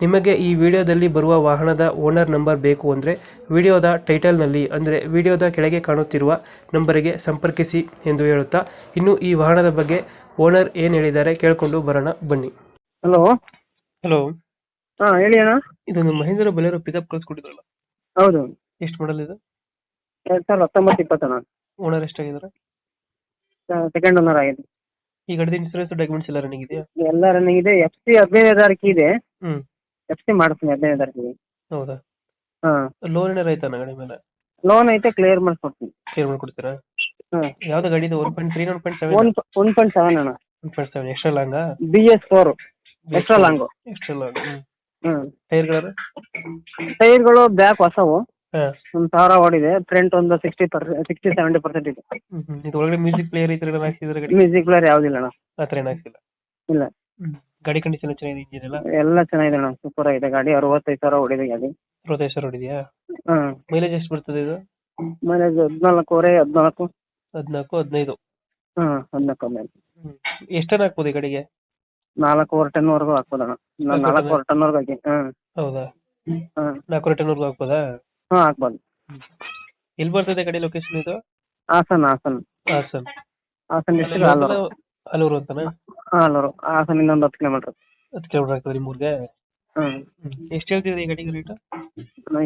ನಿಮಗೆ ಈ ವಿಡಿಯೋದಲ್ಲಿ ಬರುವ ವಾಹನದ ಓನರ್ ನಂಬರ್ ಬೇಕು ಅಂದರೆ ವಿಡಿಯೋದ ಟೈಟಲ್ನಲ್ಲಿ ಅಂದರೆ ವಿಡಿಯೋದ ಕೆಳಗೆ ಕಾಣುತ್ತಿರುವ ನಂಬರಿಗೆ ಸಂಪರ್ಕಿಸಿ ಎಂದು ಹೇಳುತ್ತಾ ಇನ್ನು ಈ ವಾಹನದ ಬಗ್ಗೆ ಓನರ್ ಏನು ಹೇಳಿದ್ದಾರೆ ಕೇಳಿಕೊಂಡು ಬರೋಣ ಬನ್ನಿ. ಹಲೋ? ಹಲೋ? ಹಾಂ ಹೇಳಿ ಅಣ್ಣ. ಇದೊಂದು ಮಹೇಂದ್ರ ಬಲೇರೋ ಪಿಕಪ್ ಕಳಿಸ್ಕೊಟ್ಟಿದ್ರಲ್ಲ ಹೌದು. ಎಷ್ಟು ಮಾಡಲ್ ಇದು? ಎರಡು ಸಾವಿರದ ಹತ್ತೊಂಬತ್ತು ಇಪ್ಪತ್ತಣ್ಣ. ಓನರ್ ಎಷ್ಟಾಗಿದ್ದಾರೆ? ಸೆಕೆಂಡ್ ಓನರ್ ಆಗಿದೆ. ಈ ಗಾಡಿದ ಇನ್ಸೂರೆನ್ಸ್ ಡಾಕ್ಯುಮೆಂಟ್ಸ್ ಎಲ್ಲ ರನ್ನಿಂಗ್ ಇದೆಯಾ? ಎಲ್ಲ ರನ್ನಿಂಗ್ ಇದೆ. ಎಫ್ ಸಿ ಹದಿನೈದು ತಾರೀಕು ಇದೆ. ಹ್ಞೂ ಎಫ್ ಸಿ ಮಾಡಿಸ್ತೀನಿ ಹದಿನೈದು ತಾರೀಕಿಗೆ ಹೌದಾ? ಹಾಂ. ಲೋನ್ ಏನಾರು ಆಯ್ತಾ ಗಾಡಿ ಮೇಲೆ? ಲೋನ್ ಐತೆ ಕ್ಲಿಯರ್ ಮಾಡಿಸ್ಕೊಡ್ತೀನಿ ಕ್ಲಿಯರ್ ಮಾಡ್ಕೊಡ್ತೀರಾ? ಹಾಂ. ಯಾವ್ದು ಗಾಡಿ ಇದೆ one point three one point seven one one point seven ಅಣ್ಣ. One point seven extra ಲಾಂಗಾ B S four extra long extra long ಹ್ಞೂ ಟೈರ್ಗಳು ಟೈರ್ಗಳು ಬ್ಯಾಕ್ ಹೊಸವು. ಹಾಂ. ಒಂದು ಸಾವಿರ ಓಡಿದೆ ಫ್ರಂಟ್ ಒಂದು sixty percent sixty seventy percent ಇದೆ. ಇದು ಒಳಗಡೆ ಮ್ಯೂಸಿಕ್ ಪ್ಲೇಯರ್ ಈ ಥರ ಏನಾರು ಹಾಕ್ಸಿದ್ರೆ ಗಾಡಿ? ಮ್ಯೂಸಿಕ್ ಪ್ಲೇಯರ್ ಯಾವುದಿಲ್ಲ ಅಣ್ಣ. ಆ ಥರ ಏನು ಹಾಕ್ಸಿಲ್ಲ? ಇಲ್ಲ. ಗಾಡಿ ಕಂಡೀಷನ್ ಚೆನ್ನಾಗಿದೆ ಇಂಜಿನ್ ಎಲ್ಲ? ಎಲ್ಲ ಚೆನ್ನಾಗಿದೆ ಅಣ್ಣ ಸೂಪರ್ ಆಗಿದೆ. ಗಾಡಿ ಅರವತ್ತೈದು ಸಾವಿರ ಹೊಡೆದಿದೆ ಗಾಡಿ. ಅರವತ್ತೈದು ಸಾವಿರ ಹೊಡಿದೆಯಾ? ಹಾಂ. ಮೈಲೇಜ್ ಎಷ್ಟು ಬರ್ತದೆ ಇದು? ಮೈಲೇಜ್ ಹದಿನಾಲ್ಕೂವರೆ ಹದಿನಾಲ್ಕು. ಹದಿನಾಲ್ಕು ಹದಿನೈದು. ಹಾಂ ಹದಿನಾಲ್ಕು ಹದಿನೈದು ಎಷ್ಟನ್ನ ಹಾಕ್ಬೋದು ಈ ಗಾಡಿಗೆ? ನಾಲ್ಕೂವರೆ ಟನ್ವರೆಗೂ ಹಾಕ್ಬೋದಣ್ಣ ನಾನು ನಾಲ್ಕೂವರೆ ಟನ್ವರೆಗೂ ಹಾಕಿ. ಹಾಂ. ಹೌದಾ? ಹಾಂ. ನಾಲ್ಕೂವರೆ ಟನ್ವರೆಗೂ ಹಾಕ್ಬೋದಾ? ಹಾಂ ಹಾಕ್ಬೋದು. ಎಲ್ಲಿ ಬರ್ತದೆ ಗಾಡಿ ಲೊಕೇಶನ್ ಇದು? ಹಾಸನ್ ಹಾಸನ್. ಹಾಸನ್. ಹಾಸನ್ ಡಿಸ್ಟ್ರಿಕ್ಟ್ ಆಲೂರು. ಅಂತನಾ? ಹಾಂ ಆಲೂರು ಹಾಸನಿಂದ ಒಂದು ಹತ್ತು ಕಿಲೋಮೀಟ್ರ್ ಹತ್ತು ಕಿಲೋಮೀಟರ್ ಆಗ್ತದೆ ನಿಮ್ಮೂರಿಗೆ ಹ್ಮ್. ಎಷ್ಟು ಹೇಳ್ತಿದ್ರಿ ಈ ಗಾಡಿಗೆ ರೇಟ್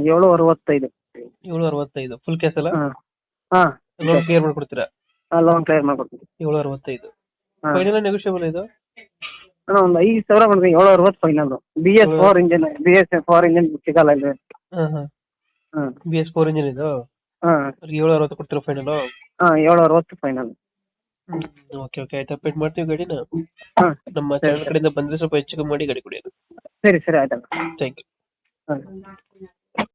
ಏಳು ಅರವತ್ತೈದು. ಏಳು ಅರವತ್ತೈದು. ಫುಲ್ ಕೇಸ್ ಅಲ್ಲ? ಹಾ. ಹಾಂ. ಲೋನ್ ಕ್ಲಿಯರ್ ಮಾಡ್ಕೊಡ್ತೀರಾ? ಲೋನ್ ಕ್ಲಿಯರ್ ಮಾಡ್ಕೊಡ್ತೀನಿ. ಏಳು ಅರವತ್ತೈದು. ಹಾಂ. ಫೈನಲ್ ನೆಗೋಷಿಯಬಲ್ ಇದು? ಅಣ್ಣ ಒಂದು ಐದು ಸಾವಿರ ಮಾಡ್ತೀನಿ ಏಳು ಅರವತ್ತು final B S four engine B S four engine ಸಿಗಲ್ಲ ಇಲ್ಲಿ. ಹಾಂ ಹಾಂ. ಹಾಂ ಬಿ ಎಸ್ ಫೋರ್ ಇಂಜಿನ್ ಇದು? ಹಾಂ. ಏಳು ಅರವತ್ತು ಕೊಡ್ತೀರಾ ಫೈನಲ್ ಹಾಂ ಏಳು ಅರವತ್ತು ಫೈನಲ್ ಓಕೆ ಓಕೆ ಆಯ್ತು. ಅಪ್ಡೇಟ್ ಮಾಡ್ತೀವಿ ಗಾಡಿನ. ಹಾಂ ನಮ್ಮ ಚಾನಲ್ ಕಡೆಯಿಂದ ಬಂದ್ರೆ ಸ್ವಲ್ಪ ಹೆಚ್ಚು ಕಮ್ಮಿ ಮಾಡಿ ಗಾಡಿ ಕೊಡಿ ಸರಿ ಸರಿ ಆಯ್ತು. ಥ್ಯಾಂಕ್ ಯು ಹಾಂ.